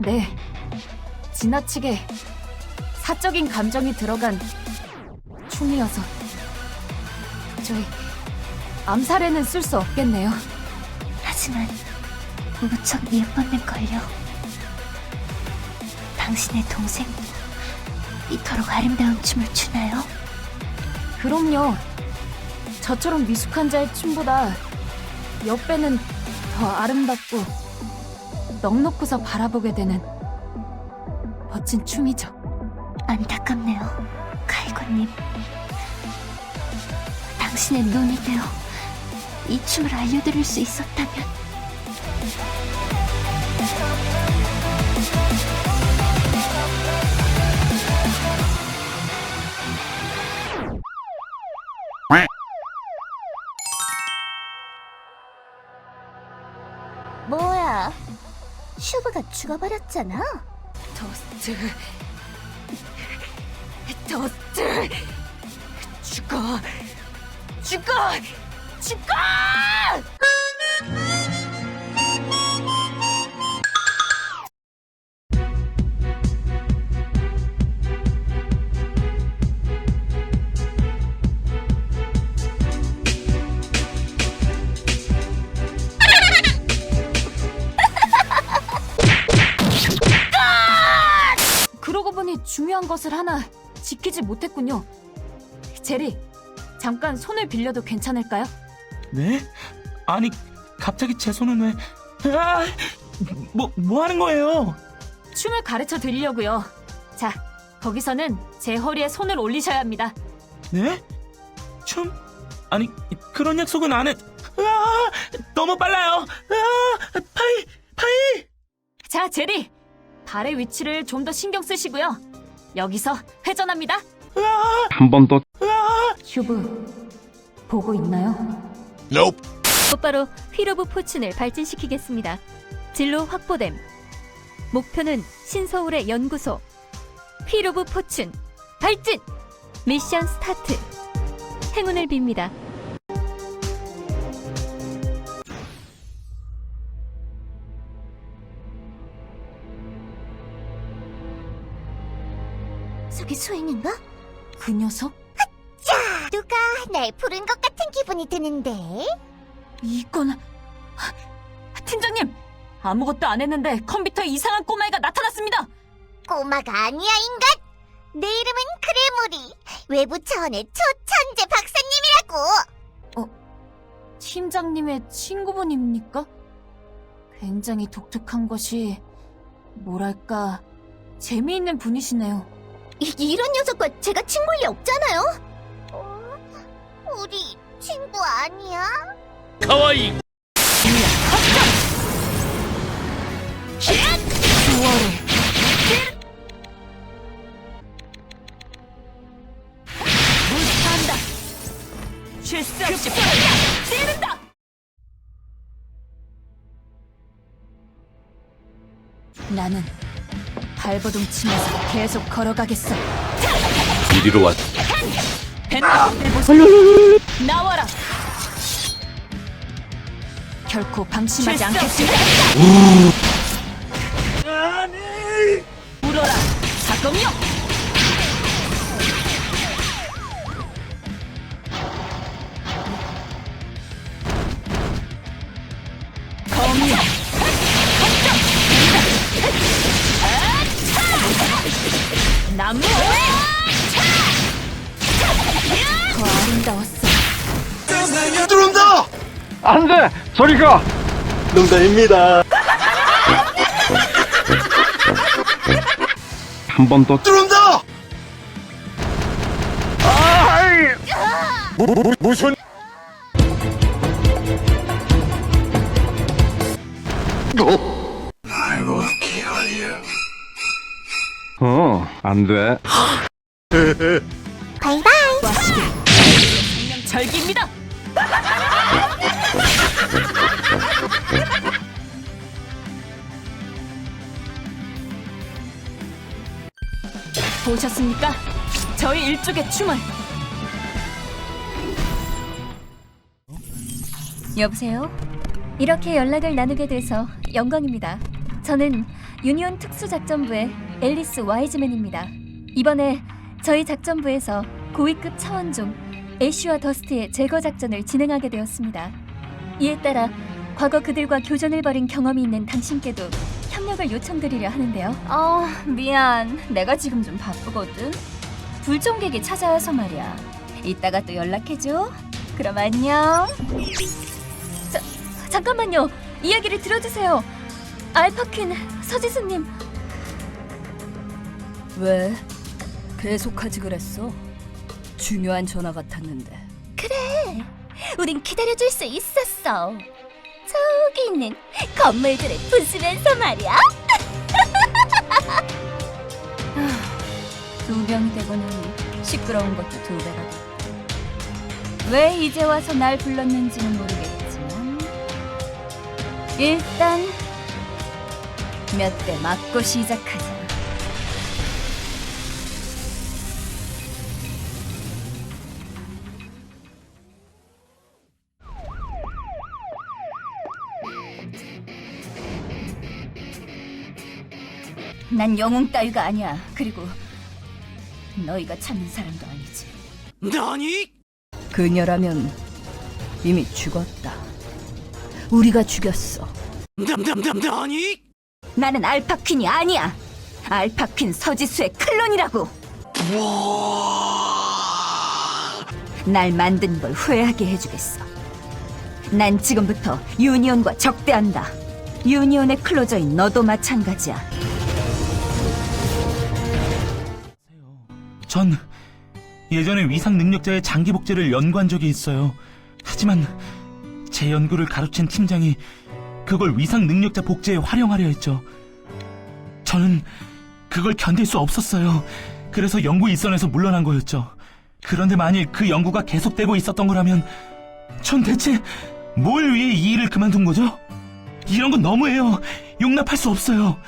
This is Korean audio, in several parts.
네. 지나치게 사적인 감정이 들어간 춤이어서 저희 암살에는 쓸 수 없겠네요. 하지만 무척 예뻤는걸요. 당신의 동생 이토록 아름다운 춤을 추나요? 그럼요. 저처럼 미숙한 자의 춤보다 옆배는 더 아름답고 넉넉고서 바라보게 되는 멋진 춤이죠. 안타깝네요, 카이고님. 당신의 눈이 되어 이 춤을 알려드릴 수 있었다면 슈브가 죽어버렸잖아. 토스트, 토스트, 죽어, 죽어, 죽어! 중요한 것을 하나 지키지 못했군요. 제리, 잠깐 손을 빌려도 괜찮을까요? 네? 아니 갑자기 제 손은 왜? 아! 뭐, 뭐 하는 거예요? 춤을 가르쳐 드리려고요. 자, 거기서는 제 허리에 손을 올리셔야 합니다. 네? 춤? 아니 그런 약속은 안 했. 아! 너무 빨라요. 아! 파이, 파이. 자, 제리, 발의 위치를 좀 더 신경 쓰시고요. 여기서 회전합니다. 아! 한번더 아! 슈브, 보고 있나요? 곧바로 휘로브 포춘을 발진시키겠습니다. 진로 확보됨. 목표는 신서울의 연구소. 휘로브 포춘 발진! 미션 스타트. 행운을 빕니다. 저기 수행인가? 그 녀석? 누가 날 부른 것 같은 기분이 드는데? 이건 하, 팀장님 아무것도 안 했는데 컴퓨터에 이상한 꼬마애가 나타났습니다. 꼬마가 아니야 인간! 내 이름은 그레모리 외부 차원의 초천재 박사님이라고! 팀장님의 친구분입니까? 굉장히 독특한 것이 뭐랄까 재미있는 분이시네요. 이, 이런 녀석과 제가 친구일 리 없잖아요? 어? 우리 친구 아니야? 9월에 물타한다. 쉴새 없이 뿌려 찌른다. 나는 발버둥 치면서 계속 걸어가겠어. 이리로 왔. 벤나들 보세요. 나와라. 결코 방심하지 않겠습니다. 울어라, 사검이요. 검이요. 안 돼! 저리 가! 농담입니다. 한 번 더. 들어온다! 뭐, 뭐, 무슨 어, 안 돼. 보셨습니까? 저희 일족의 춤을 여보세요? 이렇게 연락을 나누게 돼서 영광입니다. 저는 유니온 특수작전부의 앨리스 와이즈맨입니다. 이번에 저희 작전부에서 고위급 차원종 애쉬와 더스트의 제거 작전을 진행하게 되었습니다. 이에 따라 과거 그들과 교전을 벌인 경험이 있는 당신께도 협력을 요청드리려 하는데요. 어, 미안. 내가 지금 좀 바쁘거든. 불종객이 찾아와서 말이야. 이따가 또 연락해줘. 그럼 안녕. 자, 잠깐만요. 이야기를 들어주세요. 알파퀸 서지수님. 왜? 계속하지 그랬어? 중요한 전화 같았는데. 그래, 우린 기다려줄 수 있었어. 저기 있는 건물들을 부수면서 말이야. 두 명이 되고는 시끄러운 것도 두 배가 돼. 왜 이제 와서 날 불렀는지는 모르겠지만 일단 몇 대 맞고 시작하자. 난 영웅 따위가 아니야. 그리고 너희가 찾는 사람도 아니지. 나니? 그녀라면 이미 죽었다. 우리가 죽였어. 나니? 나는 알파퀸이 아니야. 알파퀸 서지수의 클론이라고. 날 만든 걸 후회하게 해주겠어. 난 지금부터 유니온과 적대한다. 유니온의 클로저인 너도 마찬가지야. 전 예전에 위상 능력자의 장기 복제를 연구한 적이 있어요. 하지만 제 연구를 가로챈 팀장이 그걸 위상 능력자 복제에 활용하려 했죠. 저는 그걸 견딜 수 없었어요. 그래서 연구 일선에서 물러난 거였죠. 그런데 만일 그 연구가 계속되고 있었던 거라면 전 대체 뭘 위해 이 일을 그만둔 거죠? 이런 건 너무해요. 용납할 수 없어요.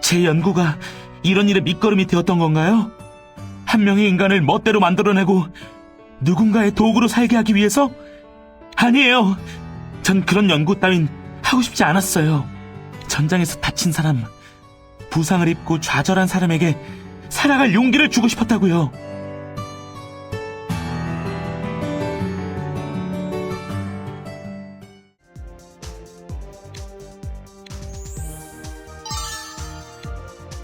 제 연구가 이런 일의 밑거름이 되었던 건가요? 한 명의 인간을 멋대로 만들어내고 누군가의 도구로 살게 하기 위해서? 아니에요. 전 그런 연구 따윈 하고 싶지 않았어요. 전장에서 다친 사람, 부상을 입고 좌절한 사람에게 살아갈 용기를 주고 싶었다고요.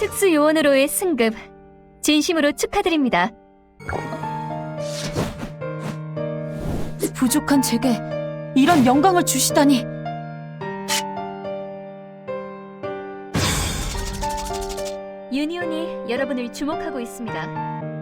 특수 요원으로의 승급 진심으로 축하드립니다. 부족한 제게 이런 영광을 주시다니 유니온이 여러분을 주목하고 있습니다.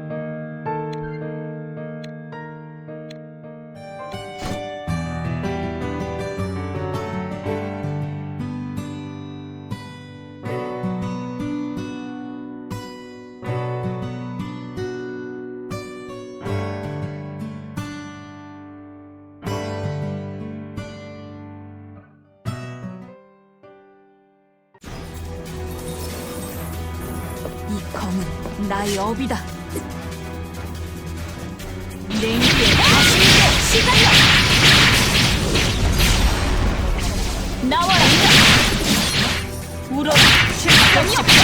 이 검은 나의 업이다. 냉기에 다시게 시달려. 나와라. 울어라. 없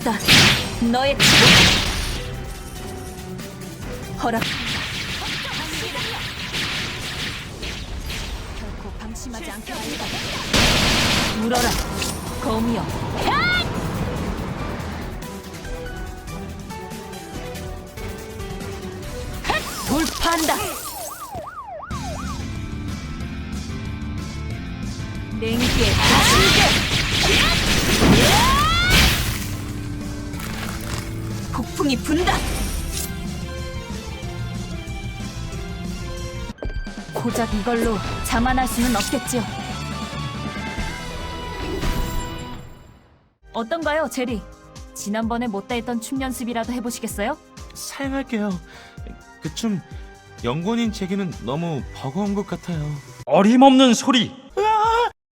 보았다. 너의 지금 허락. 결코 방심하지 않겠다. 울어라, 거미여. 돌파한다. 고작 이걸로 자만할 수는 없겠지요. 어떤가요, 제리? 지난번에 못다 했던 춤 연습이라도 해보시겠어요? 사양할게요. 그 춤 연구원인 제게는 너무 버거운 것 같아요. 어림없는 소리